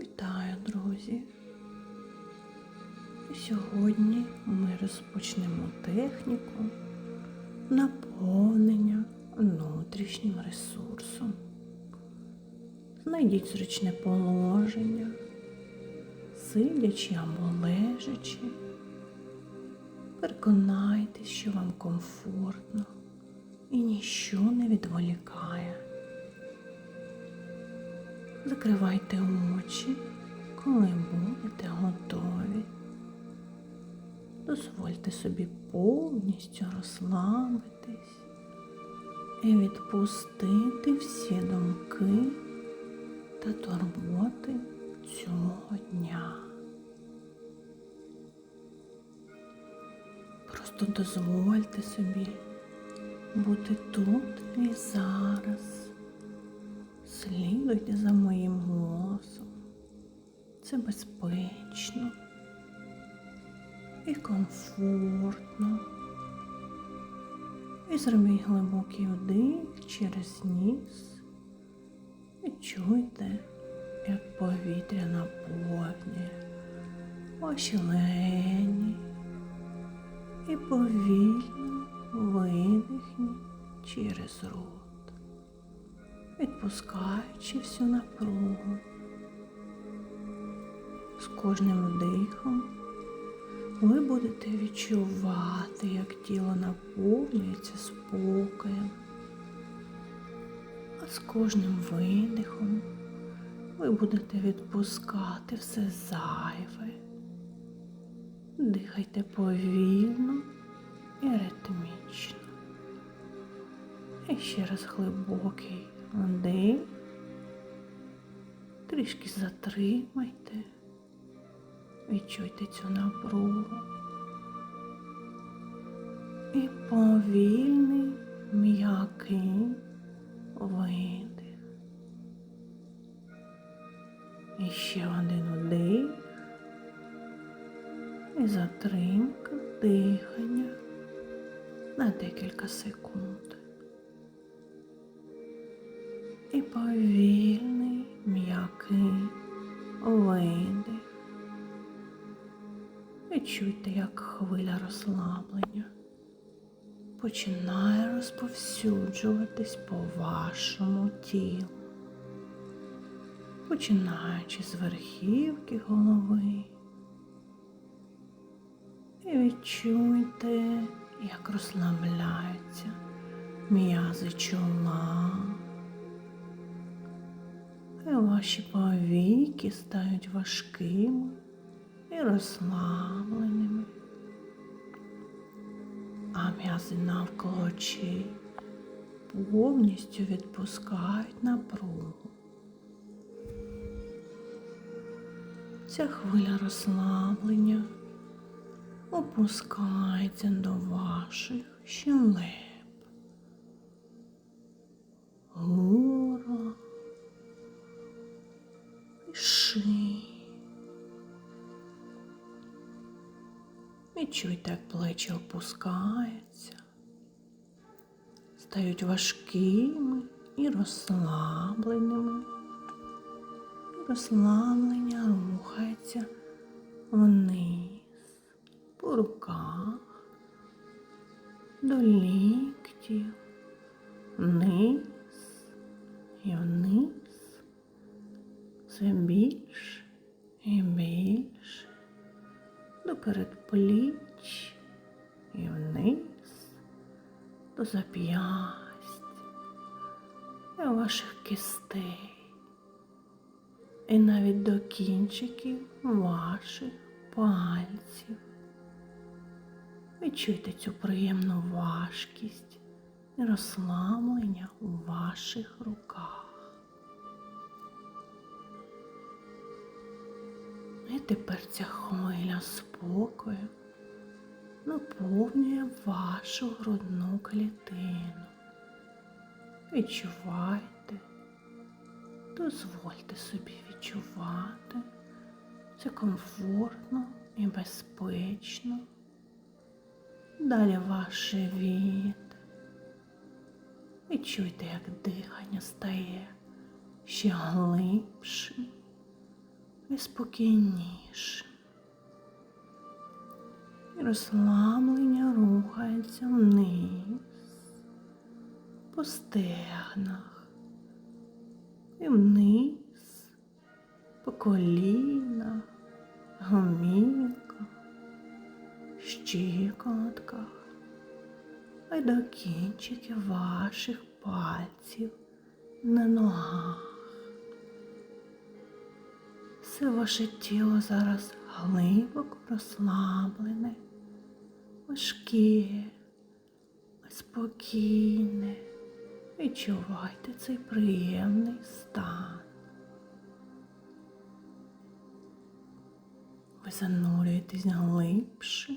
Вітаю, друзі! Сьогодні ми розпочнемо техніку наповнення внутрішнім ресурсом. Знайдіть зручне положення, сидячи або лежачи. Переконайтесь, що вам комфортно і ніщо не відволікає. Закривайте очі, коли будете готові. Дозвольте собі повністю розслабитись і відпустити всі думки та турботи цього дня. Просто дозвольте собі бути тут і зараз. Слідуйте за моїм голосом. Це безпечно і комфортно. І зробіть глибокий вдих через ніс. І чуйте, як повітря наповнює ваші легені. І повільно видихніть через рот відпускаючи всю напругу. З кожним вдихом ви будете відчувати, як тіло наповнюється спокоєм, а з кожним видихом ви будете відпускати все зайве. Дихайте повільно і ритмічно. І ще раз глибокий вдих. Трішки затримайте, відчуйте цю напругу. І повільний м'який видих. І ще один вдих. І затримка дихання на декілька секунд. І повільний м'який видих. Відчуйте, як хвиля розслаблення починає розповсюджуватись по вашому тілу, починаючи з верхівки голови. І відчуйте, як розслабляються м'язи чола. Ваші повіки стають важкими і розслабленими, а м'язи навколо очей повністю відпускають напругу. Ця хвиля розслаблення опускається до ваших щелеп, горла Відчуйте, як плечі опускаються, стають важкими і розслабленими. Розслаблення рухається вниз по руках, до ліктів, вниз і вниз, все більше і більше, до передпліч і вниз, до зап'ясть і ваших кистей і навіть до кінчиків ваших пальців. Відчуйте цю приємну важкість і розслаблення у ваших руках. І тепер ця хвиля спокою наповнює вашу грудну клітину. Відчувайте, дозвольте собі відчувати. Це комфортно і безпечно. Далі ваш живіт. Відчуйте, як дихання стає ще глибшим, і спокійніше. І розслаблення рухається вниз, по стегнах і вниз, по колінах, гомілках, щиколотках, а й до кінчиків ваших пальців на ногах. Все ваше тіло зараз глибоко розслаблене, важке, спокійне. Відчувайте цей приємний стан. Ви занурюєтесь глибше,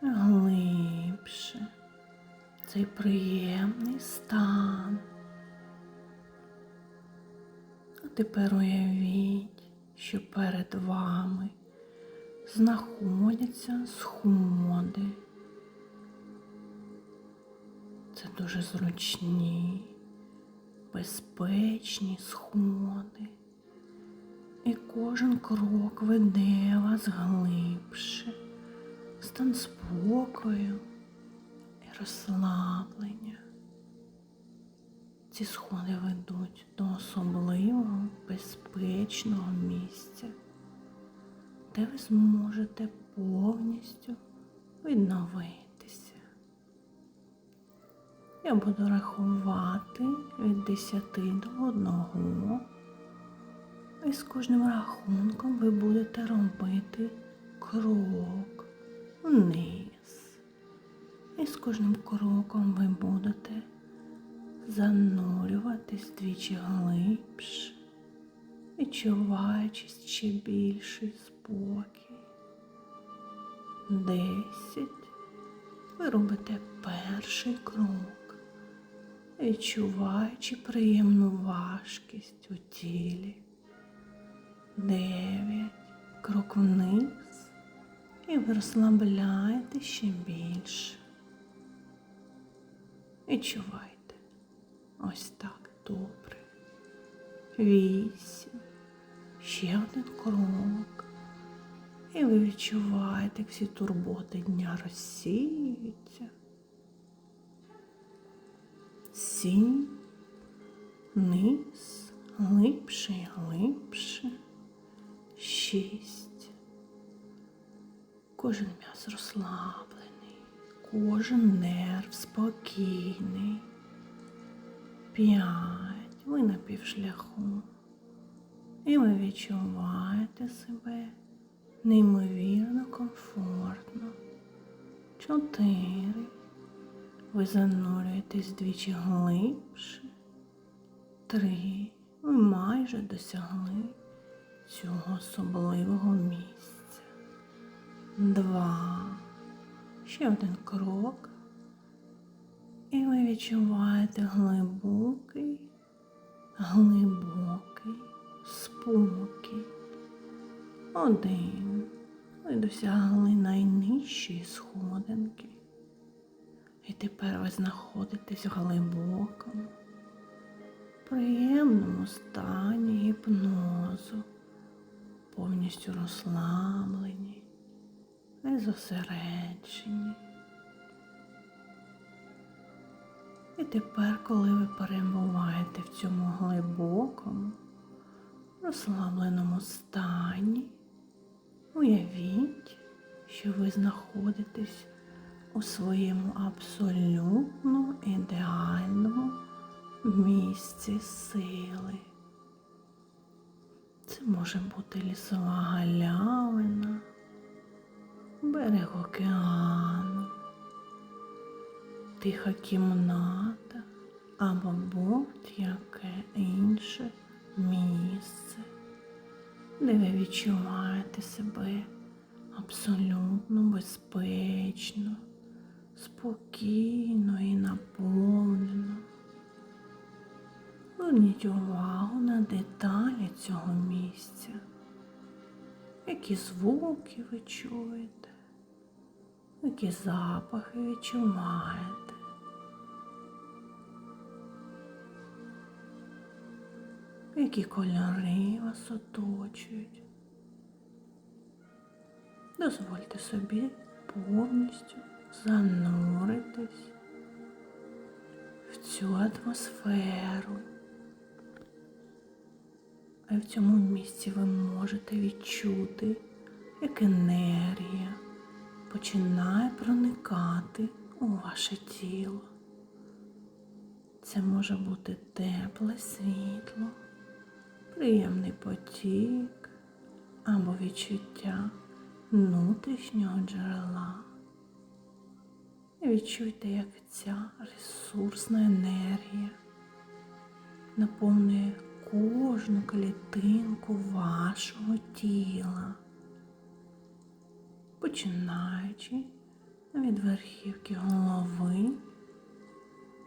глибше. Цей приємний стан. А тепер уявіть, що перед вами знаходяться сходи. Це дуже зручні, безпечні сходи. І кожен крок веде вас глибше, стан спокою і розслаблення. Ці сходи ведуть до особливого безпечного місця, де ви зможете повністю відновитися. Я буду рахувати від 10 до 1. І з кожним рахунком ви будете робити крок вниз. І з кожним кроком ви будете занурюватись двічі глибше, відчуваючи ще більший спокій. Десять. Ви робите перший крок, відчуваючи приємну важкість у тілі. Дев'ять. Крок вниз. І ви розслабляєте ще більше. Відчувайте. Ось так добре. Вісім. Ще один крок. І ви відчуваєте, як всі турботи дня розсіюються. Сім. Низ. Глибше і глибше. Шість. Кожен м'яз розслаблений, кожен нерв спокійний. П'ять. Ви на півшляху. І ви відчуваєте себе неймовірно комфортно. Чотири. Ви занурюєтесь двічі глибше. Три. Ви майже досягли цього особливого місця. Два. Ще один крок. І ви відчуваєте глибокий, глибокий спокій. Один. Ви досягли найнижчої сходинки. І тепер ви знаходитесь в глибокому, приємному стані гіпнозу, повністю розслаблені і І тепер, коли ви перебуваєте в цьому глибокому, розслабленому стані, уявіть, що ви знаходитесь у своєму абсолютно ідеальному місці сили. Це може бути лісова галявина, берег океану, тиха кімната або будь-яке інше місце, де ви відчуваєте себе абсолютно безпечно, спокійно і наповнено. Зверніть увагу на деталі цього місця. Які звуки ви чуєте, які запахи відчуваєте. Які кольори вас оточують. Дозвольте собі повністю зануритись в цю атмосферу. А в цьому місці ви можете відчути, як енергія починає проникати у ваше тіло. Це може бути тепле світло, приємний потік або відчуття внутрішнього джерела. Відчуйте, як ця ресурсна енергія наповнює кожну клітинку вашого тіла, починаючи від верхівки голови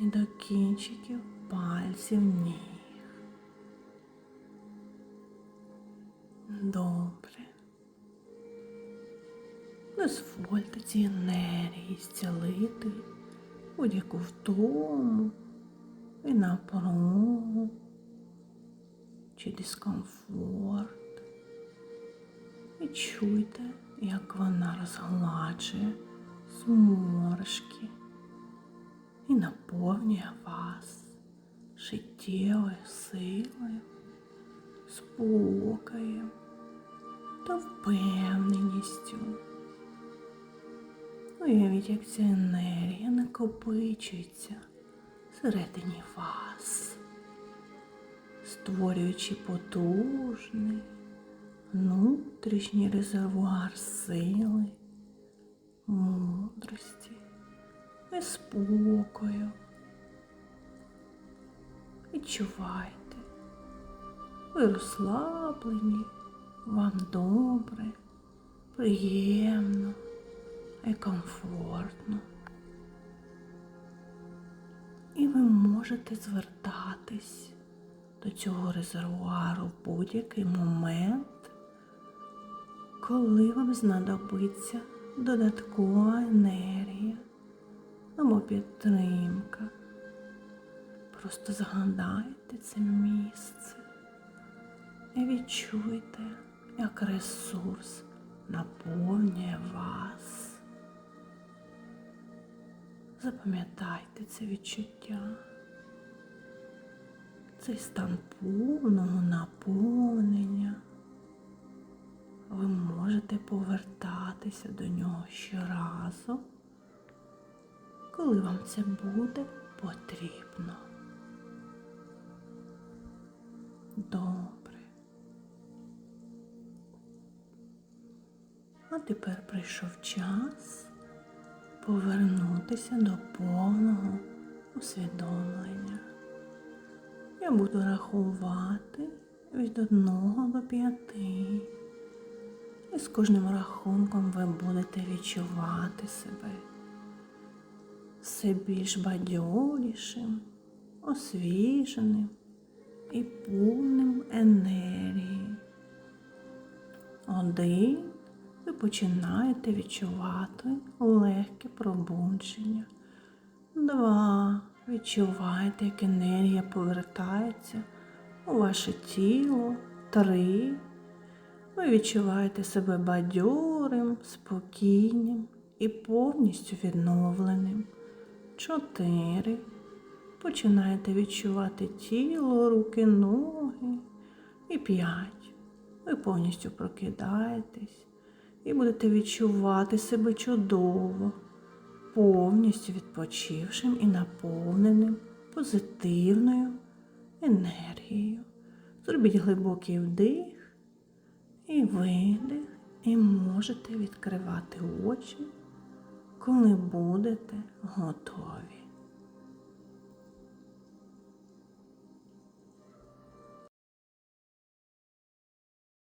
і до кінчиків пальців ніг. Добре. Дозвольте цій енергії зцілити будь-яку втому і напругу чи дискомфорт. І чуйте, як вона розгладжує зморшки і наповнює вас життєвою силою, спокоєм та впевненістю. Уявіть, як ця енергія накопичується всередині вас, створюючи потужний внутрішній резервуар сили, мудрості і спокою. Відчувайте, ви розслаблені, вам добре, приємно і комфортно. І ви можете звертатись до цього резервуару в будь-який момент, коли вам знадобиться додаткова енергія або підтримка. Просто згадайте це місце і відчуйте, як ресурс наповнює вас. Запам'ятайте це відчуття, цей стан повного наповнення. Ви можете повертатися до нього щоразу, коли вам це буде потрібно. Добре. А тепер прийшов час повернутися до повного усвідомлення. Я буду рахувати від одного до п'яти. І з кожним рахунком ви будете відчувати себе все більш бадьорішим, освіженим і повним енергії. Один ви починаєте відчувати легке пробудження. Два. Відчуваєте, як енергія повертається у ваше тіло. Три. Ви відчуваєте себе бадьорим, спокійним і повністю відновленим. Чотири. Починаєте відчувати тіло, руки, ноги. І п'ять. Ви повністю прокидаєтесь і будете відчувати себе чудово, повністю відпочившим і наповненим позитивною енергією. Зробіть глибокий вдих і видих, і можете відкривати очі, коли будете готові.